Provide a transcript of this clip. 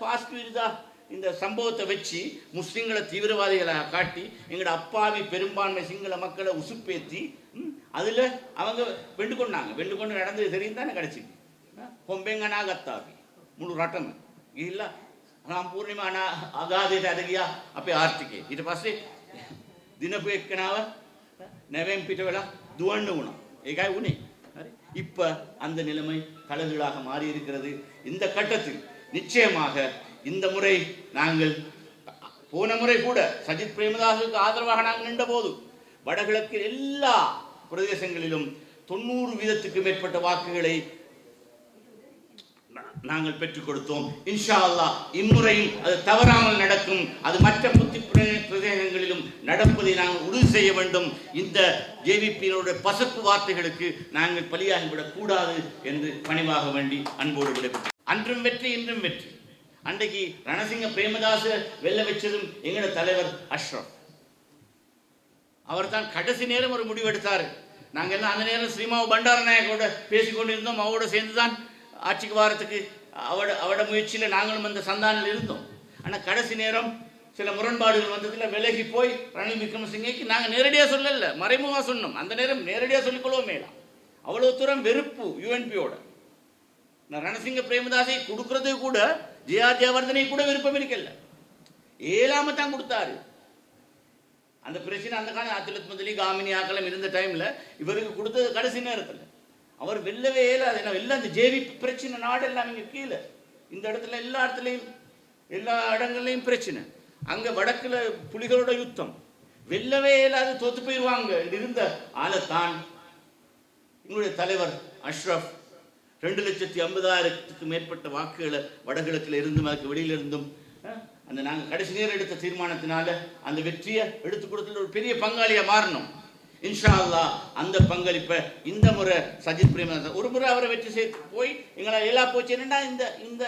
Basque விருதா இந்த சம்பவத்தை வச்சு முஸ்லிம்களை தீவிரவாதிகளாக காட்டி எங்களோட அப்பாவி பெரும்பான்மை சிங்கள மக்களை உசுப்பேத்தி ம், அதுல அவங்க வெண்டு கொண்டாங்க வெண்டு கொண்டு நடந்தது தெரியும் தானே கிடைச்சி கொம்பெங்கனா கத்தாவி මුළු රටම ගිහිල්ලා සම්පූර්ණයෙන්ම අනා අගාධයට ඇද ගියා අපේ ආර්ථිකය. ඊට පස්සේ දිනපු එක්කනාව නැවෙන් පිට වෙලා දුවන්න වුණා. ඒකයි උනේ. හරි. இப்ப அந்த நிலைமை கலங்களாக மாறி இருக்கிறது. இந்த கட்டத்தில் நிச்சயமாக இந்த முறை நாங்கள் போன முறை கூட சஜித் பிரேமதாசுக்கு ஆதரவாக நாங்கள் நின்ற போது வடகிழக்கில் எல்லா பிரதேசங்களிலும் தொண்ணூறு வீதத்துக்கு மேற்பட்ட வாக்குகளை நாங்கள் பெற்றுக் கொடுத்தோம். இன்ஷா அல்லாஹ் இம்முறையும் அது தவறாமல் நடக்கும். அது மற்ற புத்தி பிரதேசங்களிலும் நடப்பதை நாங்கள் உறுதி செய்ய வேண்டும். இந்த ஜேவிபியினுடைய பசப்பு வார்த்தைகளுக்கு நாங்கள் பலியாகிவிடக் கூடாது என்று பணிவாக வேண்டி அன்போடு விடைபெற்றேன். அன்றும் வெற்றி இன்றும் வெற்றி. அன்றைக்கு ரணசிங்க பிரேமதாச வெல்ல வச்சதும் எங்களோட தலைவர் அஷ்ரப். அவர் தான் கடைசி நேரம் ஒரு முடிவெடுத்தார் நாங்கள் எல்லாம் அந்த நேரம் ஸ்ரீமாவு பண்டாரநாயகோட பேசிக் கொண்டிருந்தோம் அவரோட சேர்ந்து தான் ஆட்சிக்கு வாரத்துக்கு அவட அவட முயற்சியில் நாங்களும் அந்த சந்தானில் இருந்தோம். ஆனால் கடைசி நேரம் சில முரண்பாடுகள் வந்ததில் விலகி போய் ரணில் விக்ரமசிங்கைக்கு நாங்கள் நேரடியாக சொல்லல மறைமுகமாக சொன்னோம். அந்த நேரம் நேரடியாக சொல்லிக்கொள்ளவும் மேலாம் அவ்வளோ தூரம் வெறுப்பு யூஎன்பியோட நரணசிங்க ரணசிங்க பிரேமதாசை கொடுக்கறது கூட ஜேஆர் ஜெயவர்தனை கூட விருப்பம் இருக்கல. ஏலாம தான் கொடுத்தாரு. அந்த பிரச்சனை அந்த காலம் ஆத்திரத்து முதலி காமினி ஆக்கலம் இருந்த டைம்ல இவருக்கு கொடுத்தது கடைசி நேரத்தில். அவர் வெல்லவே இயலாது. ஏன்னா எல்லாம் இந்த ஜேவி பிரச்சனை நாடு எல்லாம் இங்கே கீழே. இந்த இடத்துல எல்லா இடத்துலையும் எல்லா இடங்கள்லையும் பிரச்சனை. அங்க வடக்கில் புலிகளோட யுத்தம். வெல்லவே இயலாது தோத்து போயிடுவாங்க இருந்த ஆளைத்தான் எங்களுடைய தலைவர் அஷ்ரஃப் ரெண்டு லட்சத்தி ஐம்பதாயிரத்துக்கு மேற்பட்ட வாக்குகளை வடகிழக்கில் இருந்தும் அதுக்கு வெளியில இருந்தும் அந்த நாங்கள் கடைசி நேரம் எடுத்த தீர்மானத்தினால அந்த வெற்றியை எடுத்து கொடுத்துல ஒரு பெரிய பங்காளியாக மாறணும். இன்ஷா அல்லா அந்த பங்களிப்பை இந்த முறை சஜித் பிரேமதாசன் ஒரு முறை அவரை வெற்றி சேர்த்து போய் எங்களால் எல்லா போச்சு. என்னென்னா இந்த இந்த